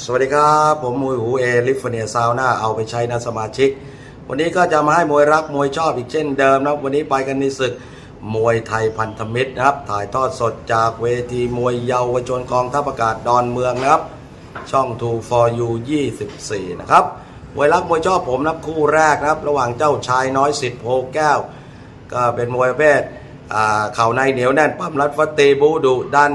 สวัสดีครับ ผมมวยหูเอลิฟเนียซาวน่าเอาไปใช้นะสมาชิก วันนี้ก็จะมาให้มวยรักมวยชอบอีกเช่นเดิมนะวันนี้ไปกันในศึกมวยไทยพันธมิตรนะครับ ถ่ายทอดสดจากเวทีมวยเยาวชนกองทัพอากาศดอนเมืองนะครับ ช่อง2 for you 24 นะครับมวยรักมวยชอบผมนะครับคู่แรกนะครับ ระหว่างเจ้าชายน้อยสิทธิ์โพแก้ว ก็เป็นมวยประเภทอาเข่าในเหนียวแน่นปั้มรัดฟัดตีบูดุดัน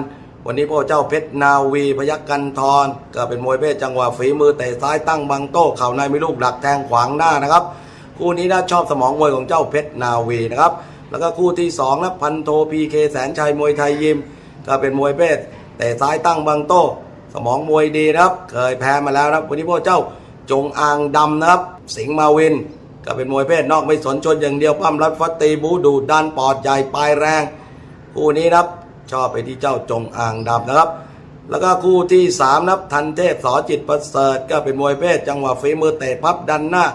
วันนี้พ่อเจ้าเพชรนาวีพยักกันทรก็เป็นมวยเพศจังหวะฝีมือเตะซ้ายตั้งบังโต้เข่าในมีลูกดักแทงขวางหน้านะครับ คู่นี้น่าชอบสมองมวยของเจ้าเพชรนาวีนะครับแล้วก็คู่ที่สองนะพันโทพีเคแสนชัยมวยไทยยิม ก็เป็นมวยเพศเตะซ้ายตั้งบังโต้สมองมวยดีนะครับ เคยแพ้มาแล้วนะครับวันนี้พ่อเจ้าจงอางดำนะครับ สิงห์มาวิน ก็เป็นมวยเพศนอกไม่สนชนอย่างเดียวปั้มรัดฟัดตีบูดูดันปอดใหญ่ปลายแรง คู่นี้นะครับ ชอบไปที่เจ้าจงอ่างดำนะครับ แล้วก็คู่ที่สามนะครับทันเทพสอจิตประเสริฐก็เป็นมวยเพศจังหวะฝีมือเตะพับดันหน้า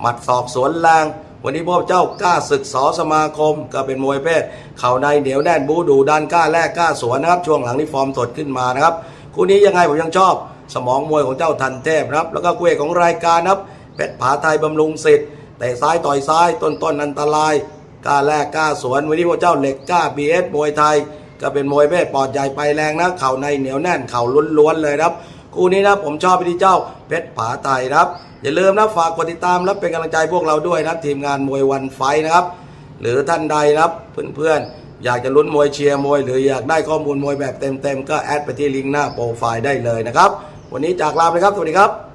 หมัดศอกสวนแรงวันนี้พวกเจ้ากล้าศึกสอสมาคม ก็เป็นมวยเพศเข่าในเหนียวแน่นบูดูดันกล้าแลกกล้าสวนนะครับ ช่วงหลังนี้ฟอร์มสดขึ้นมานะครับคู่นี้ยังไงผมยังชอบ สมองมวยของเจ้าทันเทพนะครับ แล้วก็คู่เอกของรายการนะครับเพชรผาไทยบำรุงสิทธิ์เตะซ้ายต่อยซ้ายต้นต้นอันตรายกล้าแลกกล้าสวนวันนี้พวกเจ้าเหล็กกล้าบีเอสมวยไทย ก็เป็นมวยเพศปอดใหญ่ไปแรงนะเข่าในเหนียวแน่นเข่าล้วนๆเลยครับคู่นี้นะผมชอบไปที่เจ้าเพชรผาไทยครับ อย่าลืมนะฝากกดติดตามและเป็นกำลังใจพวกเราด้วยนะทีมงานมวยวันไฟนะครับ หรือท่านใดนะครับเพื่อนๆอยากจะลุ้นมวยเชียร์มวย หรืออยากได้ข้อมูลมวยแบบเต็มๆก็แอดไปที่ลิงก์หน้าโปรไฟล์ได้เลยนะครับวันนี้จากลาไปครับสวัสดีครับ